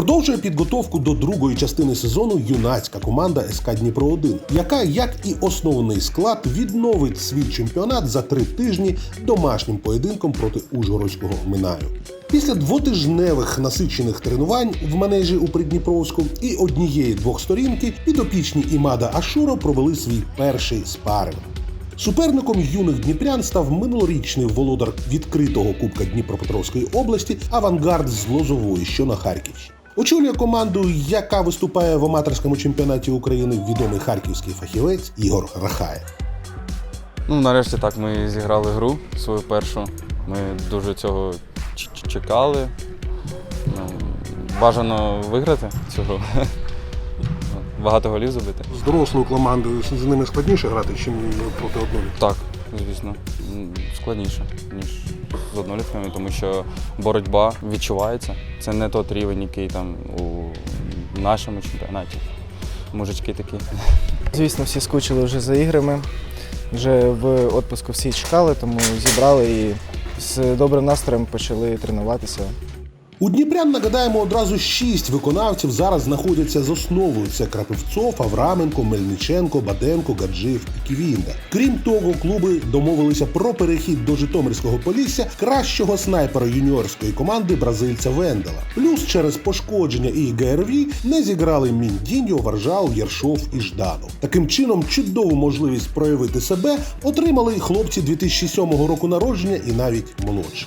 Продовжує підготовку до другої частини сезону юнацька команда СК Дніпро 1 яка, як і основний склад, відновить свій чемпіонат за три тижні домашнім поєдинком проти Ужгородського Минаю. Після двотижневих насичених тренувань в манежі у Придніпровську і однієї двохсторінки підопічні Імада Ашуро провели свій перший спаринг. Суперником юних дніпрян став минулорічний володар відкритого Кубка Дніпропетровської області Авангард з Лозової, що на Харківщині. Очолює команду, яка виступає в аматорському чемпіонаті України, відомий харківський фахівець Ігор Рахаєв. Ну, нарешті так, ми зіграли гру свою першу. Ми дуже цього чекали. Ну, бажано виграти цю гру. Багато голів забити. З дорослою командою з ними складніше грати, ніж проти одної. Так, звісно, складніше, ніж з однолітками, тому що боротьба відчувається. Це не той рівень, який там у нашому чемпіонаті. Мужички такі. Звісно, всі скучили вже за іграми. Вже в відпуску всі чекали, тому зібрали і з добрим настроєм почали тренуватися. У Дніпрян нагадаємо одразу шість виконавців зараз знаходяться з основою: це Крапивцов, Авраменко, Мельниченко, Баденко, Гаджиєв і Ківінда. Крім того, клуби домовилися про перехід до Житомирського Полісся кращого снайпера юніорської команди бразильця Вендела. Плюс через пошкодження і ГРВ не зіграли Міндіньо, Варжал, Єршов і Жданов. Таким чином, чудову можливість проявити себе отримали хлопці 2007 року народження і навіть молодші.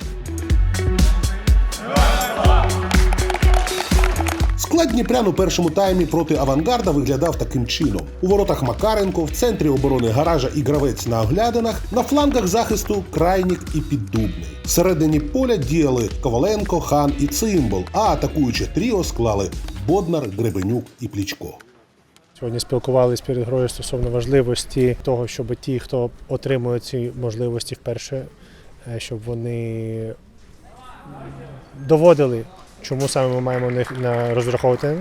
Склад Дніпрян у першому таймі проти авангарда виглядав таким чином: у воротах Макаренко, в центрі оборони гаража і гравець на оглядинах, на флангах захисту крайнік і піддубний. Всередині поля діяли Коваленко, Хан і Цимбол, а атакуюче тріо склали Боднар, Гребенюк і Плічко. Сьогодні спілкувалися перед грою стосовно важливості того, щоб ті, хто отримує ці можливості вперше, е, щоб вони доводили, чому саме ми маємо на розраховувати.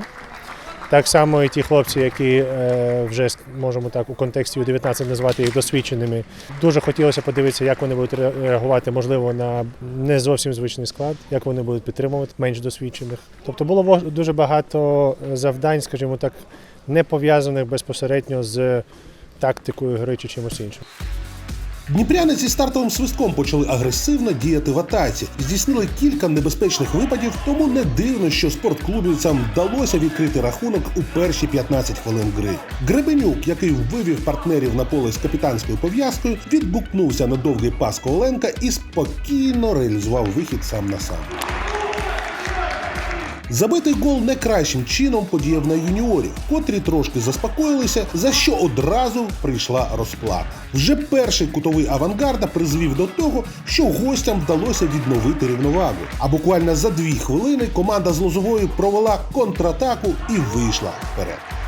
Так само і ті хлопці, які е, вже можемо так у контексті U19 назвати їх досвідченими. Дуже хотілося подивитися, як вони будуть реагувати, можливо, на не зовсім звичний склад, як вони будуть підтримувати менш досвідчених. Тобто було дуже багато завдань, скажімо так, не пов'язаних безпосередньо з тактикою гри чи чимось іншим. Дніпряни зі стартовим свистком почали агресивно діяти в атаці, здійснили кілька небезпечних випадів, тому не дивно, що спортклубівцям вдалося відкрити рахунок у перші 15 хвилин гри. Гребенюк, який вивів партнерів на поле з капітанською пов'язкою, відбукнувся на довгий пас Коленка і спокійно реалізував вихід сам на сам. Забитий гол не кращим чином подіяв на юніорів, котрі трошки заспокоїлися, за що одразу прийшла розплата. Вже перший кутовий авангарда призвів до того, що гостям вдалося відновити рівновагу. А буквально за дві хвилини команда з Лозової провела контратаку і вийшла вперед.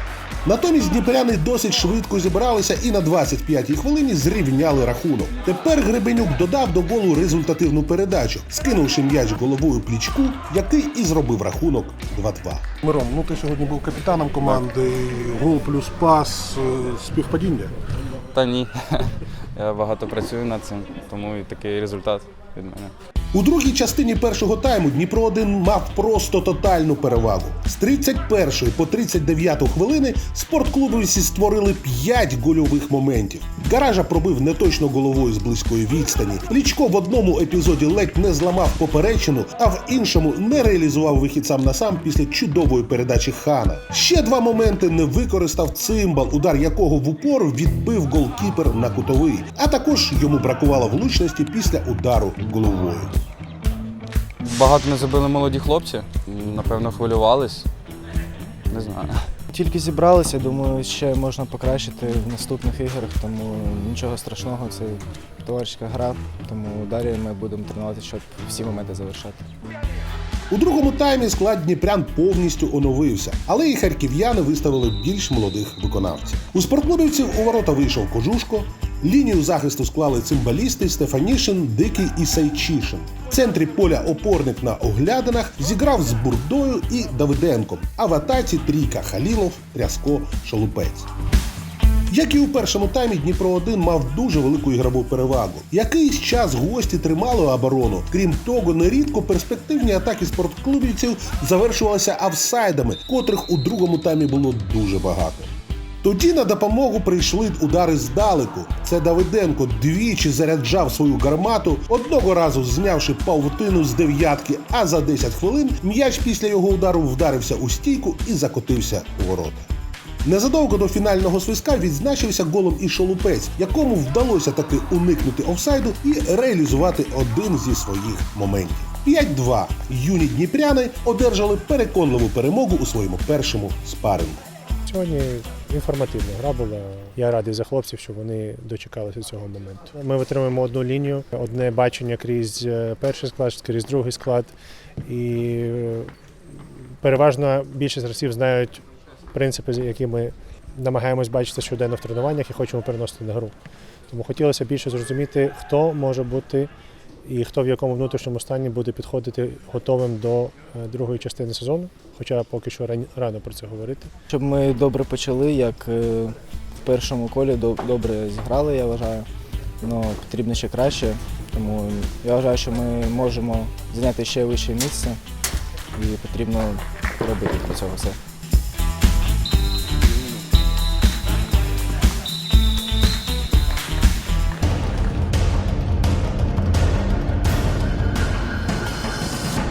Натомість дніпряни досить швидко зібралися і на 25-й хвилині зрівняли рахунок. Тепер Гребенюк додав до голу результативну передачу, скинувши м'яч головою плічку, який і зробив рахунок 2-2. Мирон, ну ти сьогодні був капітаном команди, гол плюс пас, е, співпадіння. Та ні. Я багато працюю над цим, тому і такий результат від мене. У другій частині першого тайму Дніпро 1 мав просто тотальну перевагу. З 31 по 39 хвилини спортклубівці створили 5 гольових моментів. Гаража пробив неточно головою з близької відстані. Лічко в одному епізоді ледь не зламав поперечину, а в іншому не реалізував вихід сам на сам після чудової передачі хана. Ще два моменти не використав цимбал, удар якого в упор відбив голкіпер на кутовий. А також йому бракувало влучності після удару головою. Багато не забили молоді хлопці, напевно, хвилювались. Не знаю. Тільки зібралися, думаю, ще можна покращити в наступних іграх, тому нічого страшного, це товаришська гра, тому далі ми будемо тренуватися, щоб всі моменти завершати. У другому таймі склад Дніпрян повністю оновився, але і харків'яни виставили більш молодих виконавців. У спортклубівців у ворота вийшов Кожушко. Лінію захисту склали цимбалісти Стефанішин, Дикий і Сайчишин. В центрі поля опорник на оглядинах зіграв з Бурдою і Давиденком, а в атаці трійка Халілов, Рязко, Шолупець. Як і у першому таймі, Дніпро 1 мав дуже велику ігрову перевагу. Якийсь час гості тримали оборону. Крім того, нерідко перспективні атаки спортклубівців завершувалися офсайдами, котрих у другому таймі було дуже багато. Тоді на допомогу прийшли удари здалеку. Це Давиденко двічі заряджав свою гармату, одного разу знявши павутину з дев'ятки, а за 10 хвилин м'яч після його удару вдарився у стійку і закотився у ворота. Незадовго до фінального свистка відзначився голом і шолупець, якому вдалося таки уникнути офсайду і реалізувати один зі своїх моментів. 5-2 юні дніпряни одержали переконливу перемогу у своєму першому спарингу. Сьогодні інформативна гра була. Я радий за хлопців, що вони дочекалися цього моменту. Ми витримуємо одну лінію, одне бачення крізь е, перший склад, крізь другий склад. І е, переважно більшість гравців знають принципи, які ми намагаємось бачити щоденно в тренуваннях і хочемо переносити на гру. Тому хотілося більше зрозуміти, хто може бути і хто в якому внутрішньому стані буде підходити готовим до е, другої частини сезону. Хоча поки що рано про це говорити. Щоб ми добре почали, як е, в першому колі добре зіграли, я вважаю. Ну, потрібно ще краще. Тому я вважаю, що ми можемо зайняти ще вище місце і потрібно робити для цього все.